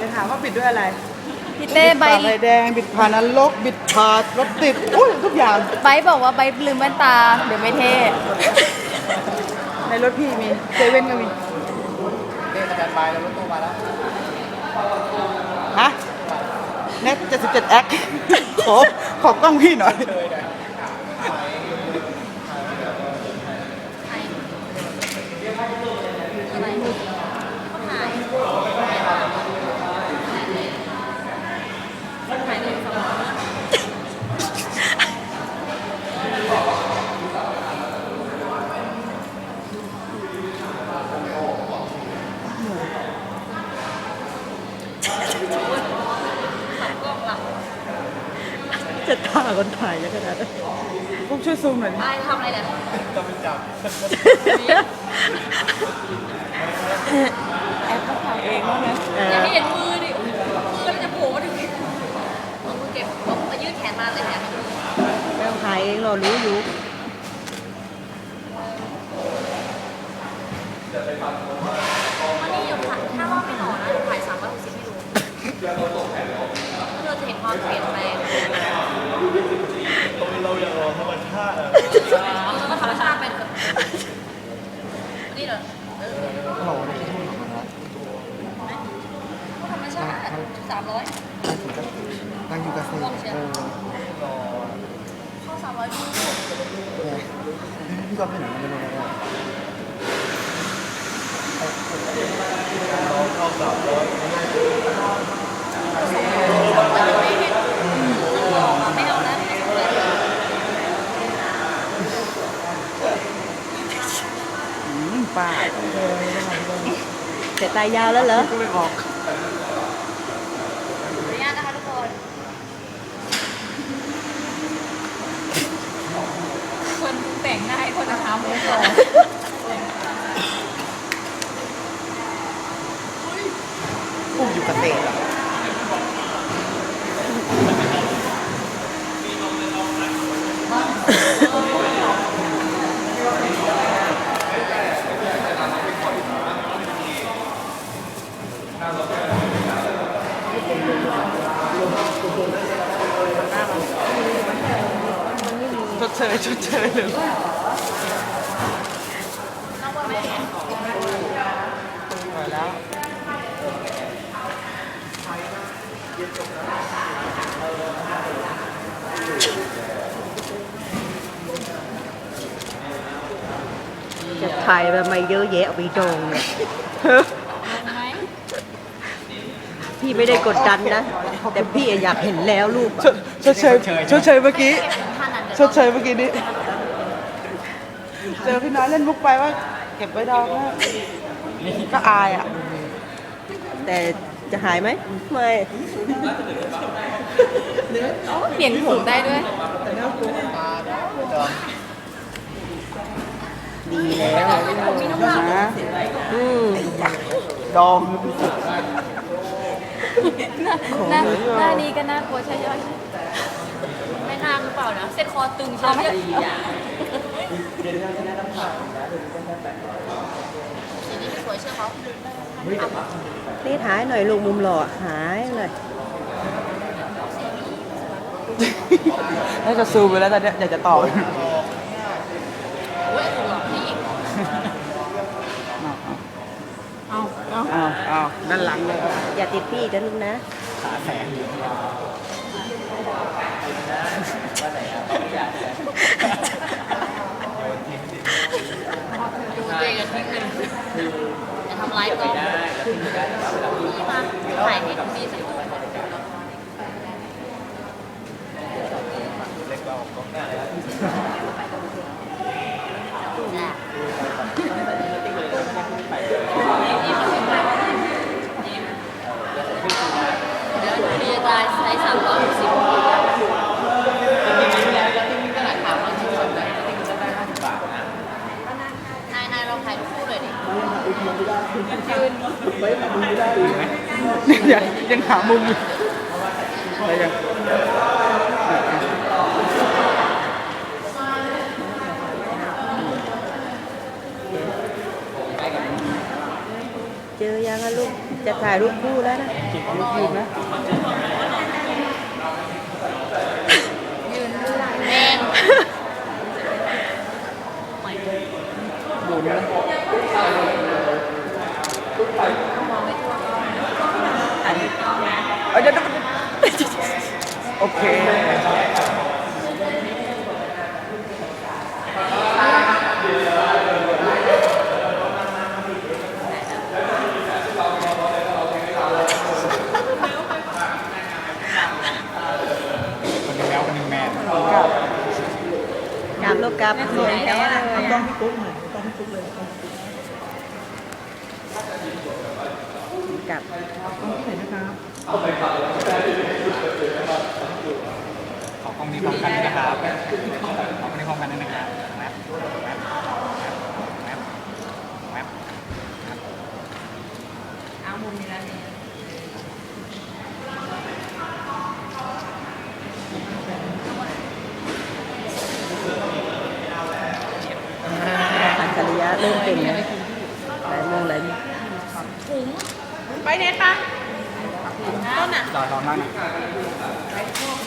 บิดด้วยอะไรพี่เต้ใบบิดฝ่าไฟแดงบิดผ่านนรกบิดผ่านรถติดอุ้ยทุกอย่างใบบอกว่าใบลืมแว่นตา เดี๋ยวไม่เท่ในรถพี่มีเซเว่นก็มีเต้สแตนบายแล้วรถตู้มาแล้วฮะเน็ต77 แอคขอขอกล้องพี่หน่อย จะถ่าคนถ่ายยังขนาดนั้นพวกช่วยซูมหน่อยดิไอทำอะไรเนี่ยต้องไปจับแอปก็ถ่ายเองแล้วนะอย่าให้เห็นมือดิมือมันจะโผล่มาถึงเอามือเก็บเอามือยืดแขนมาเลยเนี่ยไม่ต้องถ่ายเองเรารู้อยู่มันนี่อยู่ถ่ายถ้ารอบไม่หล่อนะถ่ายสามร้อยหกสิบให้ดูเพื่อจะเห็นความเปลี่ยนแปลงตรงนี้เราอยาก รอธรรมชาติอก็ธรรมชาติไปเถอะนี่เหรอเออเราไม่คิดว่ามันนะธรรมชาติสามร้อยตั้งอยู่กับเซเออข้าสามร้อยดูพี่ก็ไม่หนังมันเลยนะเราสามร้อย ไม่เห็นหล่อมาไม่เอาแล้วไม่เอาแล้ว อืมป้า สายตายยาวแล้วเหรอ ก็ไม่ออก ขออนุญาตนะคะทุกคน คนแต่งหน้าให้คนทำเลยก่อน อุ้มอยู่กับเซอะ ชดเชยชดเชยเลยน้องว่าแม่พอแล้วจะถ่ายทำไมเยอะแยะเอาไปดองเนี่ยไหมพี่ไม่ได้กดดันนะ แต่พี่อยากเห็นแล้วรูปชดชดเชยชดเชยเมื่อกี้ท่านั้น ชดเชยเมื่อกี้นี้ เจอพี่น้อยเล่นมุกไปว่า เก็บไว้ดองนะก็อายอะ แต่จะหายไหมไม่เปลี่ยนผมได้ด้วย ดีแล้วผมมีน้ำหนักนะอืมดองหน้าหน้านี้ก็น่ากลัวใช่ย่อยไม่ น่าหรือเปล่านะเส้นคอตึงใช่ไหมสีนี้สวยเชื่อเขานี่ถ่ายหน่อยลูกมุมหล่อหายเลยน่าจะซูมไปแล้วตอนเนี้ยอยากจะต่อโอ้ยถูกหลอกนี่อีกเอาเอาเอาเอาด้านหลังเลยอย่าติดพี่จะลูกนะขาแสงอยู่ ดูตัวเองกันทิ้งหนึ่งจะทำร้ายกล้องนี่มาถ่ายให้ดูดีสักรูป เล็กกว่าออกกล้องหน้าเลย จ้ะเดี๋ยวดูดีตายใช้ สามร้อยหกสิบนายนายลองถ่ายรูปคู่หน่อยดิยืนยังยังหามุมอยู่อะไรยังเจอยังอะลูก จะถ่ายรูปคู่แล้วนะจิบยืนนะ ยืนแดง หมุนนะเอาเดี๋ยวโอเค คนหนึงแมวคนหนึงแมน ครับ กราบลูกกราบสวยแท้เลยต้องอะพี่กุ๊กหน่อยต้องพี่กุ๊กเลยกราบต้องพี่ไหนนะครับขอกล้องนี้พร้อมกันด้วยนะครับขอกล้องนี้พร้อมกันด้วยนะครับแมปแมปแมปแมป เอามุมนี้แล้วเนี่ย อัจฉริยะ เริ่มเก่งแล้วหลายโมงหลายถุงไปไหนคะต้นอะรอรอนั่งนะเ